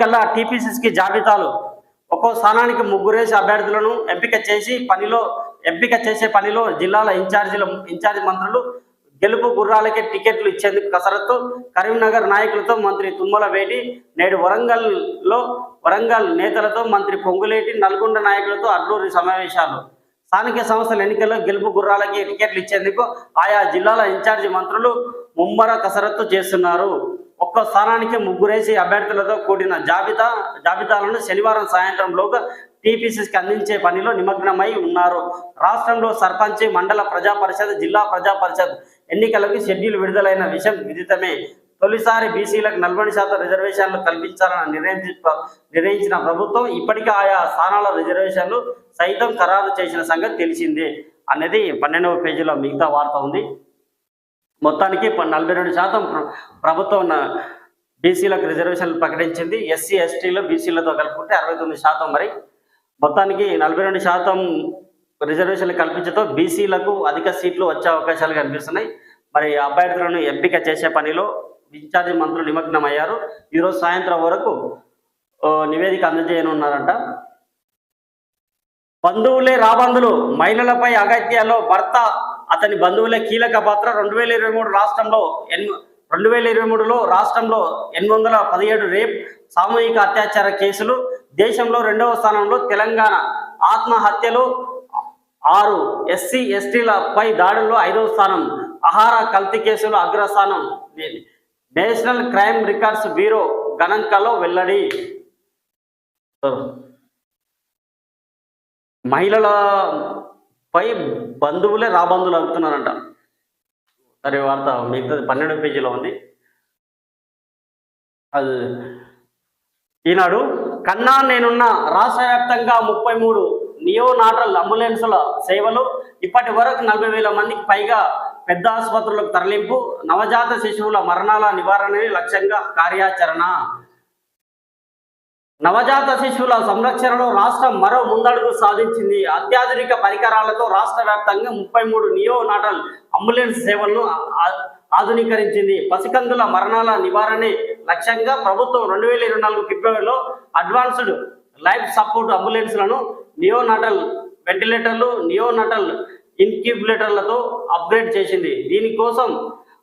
కల్లా టీపీసీసీకి జాబితాలు. ఒక్కో స్థానానికి ముగ్గురేసి అభ్యర్థులను ఎంపిక చేసి పనిలో ఎంపిక చేసే పనిలో జిల్లాల ఇన్ఛార్జీల ఇన్ఛార్జి మంత్రులు గెలుపు గుర్రాలకే టికెట్లు ఇచ్చేందుకు కసరత్తు. కరీంనగర్ నాయకులతో మంత్రి తుమ్మల భేటీ నేడు వరంగల్లో వరంగల్ నేతలతో మంత్రి పొంగులేటి నల్గొండ నాయకులతో అడ్లూరి సమావేశాలు. స్థానిక సంస్థల ఎన్నికల్లో గెలుపు గుర్రాలకి టికెట్లు ఇచ్చేందుకు ఆయా జిల్లాల ఇన్ఛార్జి మంత్రులు ముమ్మర కసరత్తు చేస్తున్నారు. ఒక్క స్థానానికి ముగ్గురేసి అభ్యర్థులతో కూడిన జాబితా జాబితాలను శనివారం సాయంత్రంలోగా టీపీసీకి అందించే పనిలో నిమగ్నమై ఉన్నారు. రాష్ట్రంలో సర్పంచ్ మండల ప్రజా పరిషత్ జిల్లా ప్రజా పరిషత్ ఎన్నికలకు షెడ్యూల్ విడుదలైన విషయం విదితమే. తొలిసారి బీసీలకు నలభై శాతం రిజర్వేషన్లు కల్పించాలని నిర్ణయించి నిర్ణయించిన ప్రభుత్వం ఇప్పటికే ఆయా స్థానాల రిజర్వేషన్లు సైతం ఖరారు చేసిన సంగతి తెలిసిందే. అనేది పన్నెండవ పేజీలో మిగతా వార్త ఉంది. మొత్తానికి నలభై రెండు శాతం ప్రభుత్వం బీసీలకు రిజర్వేషన్లు ప్రకటించింది. ఎస్సీ ఎస్టీలో బీసీలతో కలుపుకుంటే అరవై తొమ్మిది శాతం మరి. మొత్తానికి నలభై రెండు శాతం రిజర్వేషన్లు కల్పించడంతో బీసీలకు అధిక సీట్లు వచ్చే అవకాశాలు కనిపిస్తున్నాయి. మరి అభ్యర్థులను ఎంపిక చేసే పనిలో ఇన్ఛార్జి మంత్రులు నిమగ్నమయ్యారు. ఈరోజు సాయంత్రం వరకు నివేదిక అందజేయనున్నారంట. బంధువులే రాబంధులు మహిళలపై అగత్యాల్లో భర్త అతని బంధువులే కీలక పాత్ర. రెండు వేల ఇరవై మూడు రాష్ట్రంలో ఎన్ రెండు వేల ఇరవై మూడులో రాష్ట్రంలో ఎనిమిది వందల పదిహేడు రేప్ సామూహిక అత్యాచార కేసులు దేశంలో రెండవ స్థానంలో తెలంగాణ ఆత్మహత్యలు ఆరు ఎస్సీ ఎస్టీలపై దాడుల్లో ఐదవ స్థానం ఆహార కల్తీ కేసులు అగ్రస్థానం నేషనల్ క్రైమ్ రికార్డ్స్ బ్యూరో గణాంకాల్లో వెల్లడి. మహిళల పై బంధువులే రాబంధువులు అవుతున్నారంట. సరే వార్త మిగతాది పన్నెండు పేజీలో ఉంది. అది ఈనాడు కన్నా నేనున్న రాష్ట్ర వ్యాప్తంగా ముప్పై మూడు నియోనాటల్ అంబులెన్సుల సేవలు ఇప్పటి వరకు నలభై వేల మందికి పైగా పెద్ద ఆసుపత్రులకు తరలింపు నవజాత శిశువుల మరణాల నివారణని లక్ష్యంగా కార్యాచరణ నవజాత శిశువుల సంరక్షణలో రాష్ట్రం మరో ముందడుగు సాధించింది. అత్యాధునిక పరికరాలతో రాష్ట్ర వ్యాప్తంగా ముప్పై మూడు నియోనాటల్ అంబులెన్స్ సేవలను ఆధునీకరించింది. పసికందుల మరణాల నివారణే లక్ష్యంగా ప్రభుత్వం రెండు వేల ఇరవై నాలుగు ఫిబ్రవరిలో అడ్వాన్స్డ్ లైఫ్ సపోర్ట్ అంబులెన్స్లను నియోనాటల్ వెంటిలేటర్లు నియోనాటల్ ఇన్క్యుబులేటర్లతో అప్గ్రేడ్ చేసింది. దీనికోసం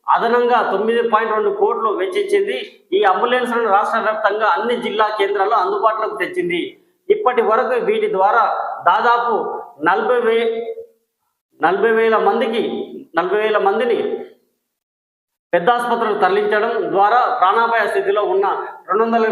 అదనంగా తొమ్మిది పాయింట్ రెండు కోట్లు వెచ్చించింది ఈ అంబులెన్స్లను రాష్ట్ర వ్యాప్తంగా అన్ని జిల్లా కేంద్రాల్లో అందుబాటులోకి తెచ్చింది. ఇప్పటి వరకు వీటి ద్వారా దాదాపు నలభై వే నలభై వేల మందికి నలభై వేల మందిని పెద్ద ఆసుపత్రులకు తరలించడం ద్వారా ప్రాణాపాయ స్థితిలో ఉన్న రెండు వందల